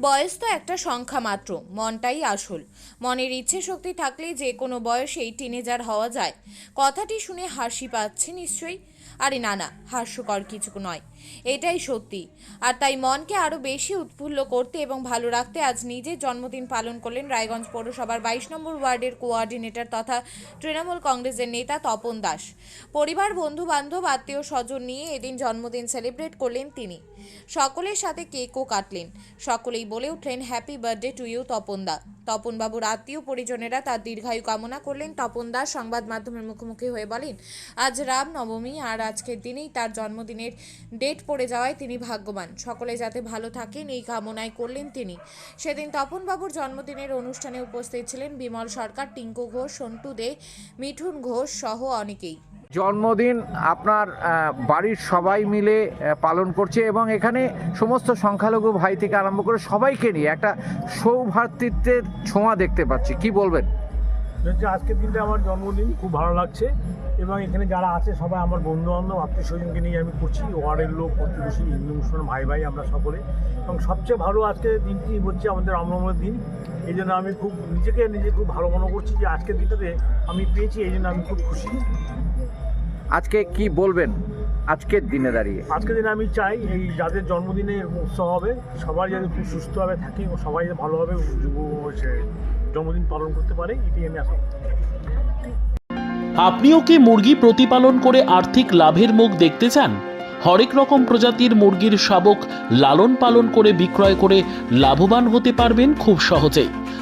বয়স তো একটা সংখ্যা মাত্র, মনটাই আসল। মনের ইচ্ছে শক্তি থাকলে যে কোনো বয়সেই টিনেজার হওয়া যায়। কথাটি শুনে হাসি পাচ্ছে নিশ্চয়ই। আরে না না, হাস্যকর কিছু নয়। এটাই সত্যি। আর তাই মনকে আরও বেশি উৎফুল্ল করতে এবং ভালো রাখতে আজ নিজের জন্মদিন পালন করলেন রায়গঞ্জ পৌরসভার বাইশ নম্বর ওয়ার্ডের কোঅর্ডিনেটর তথা তৃণমূল কংগ্রেসের নেতা তপন দাস। পরিবার বন্ধু বান্ধব আত্মীয় স্বজন নিয়ে এদিন জন্মদিন সেলিব্রেট করলেন তিনি। সকলের সাথে কেকও কাটলেন। সকলেই বলে উঠলেন happy birthday to you Tapan da. তপনবাবুর আত্মীয় পরিজনেরা তার দীর্ঘায়ু কামনা করলেন। তপন দাস সংবাদ মাধ্যমের মুখোমুখি হয়ে বলেন, আজ রাম নবমী আর আজকের দিনেই তার জন্মদিনের ডেট পড়ে যাওয়ায় তিনি ভাগ্যবান। সকলে যাতে ভালো থাকেন, এই কামনায় করলেন তিনি। সেদিন তপনবাবুর জন্মদিনের অনুষ্ঠানে উপস্থিত ছিলেন বিমল সরকার, টিঙ্কু ঘোষ, সন্টু দে, মিঠুন ঘোষ সহ অনেকেই। জন্মদিন আপনার বাড়ির সবাই মিলে পালন করছে এবং এখানে সমস্ত সংখ্যালঘু ভাই থেকে আরম্ভ করে সবাইকে নিয়ে একটা সৌভ্রাতৃত্বের ছোঁয়া দেখতে পাচ্ছি। কি বলবেন? হচ্ছে আজকের দিনটা আমার জন্মদিন খুব ভালো লাগছে। এবং এখানে যারা আছে সবাই আমার বন্ধু বান্ধব আত্মীয় স্বজনকে নিয়ে আমি করছি। ওয়ার্ডের লোক প্রতিবেশী হিন্দু মুসলমান ভাই ভাই আমরা সকলে। এবং সবচেয়ে ভালো আজকের দিনটি হচ্ছে আমাদের রামনবমীর দিন। এই জন্য আমি খুব নিজেকে নিজে খুব ভালো মনে করছি যে আজকের দিনটাতে আমি পেয়েছি এই জন্য আমি খুব খুশি। আজকে কি বলবেন? আজকের দিনে দাঁড়িয়ে। আজকের দিনে আমি চাই এই যাদের জন্মদিনে উৎসব হবে সবাই যাতে খুব সুস্থভাবে থাকে সবাই যাতে ভালোভাবে যুব- জন্মদিন পালন করতে পারে এটি আমি আশা আপনিও কি মুরগি প্রতিপালন করে আর্থিক লাভের মুখ দেখতে চান? হরেক রকম প্রজাতির মুরগির শাবক লালন পালন করে বিক্রয় করে লাভবান হতে পারবেন খুব সহজেই।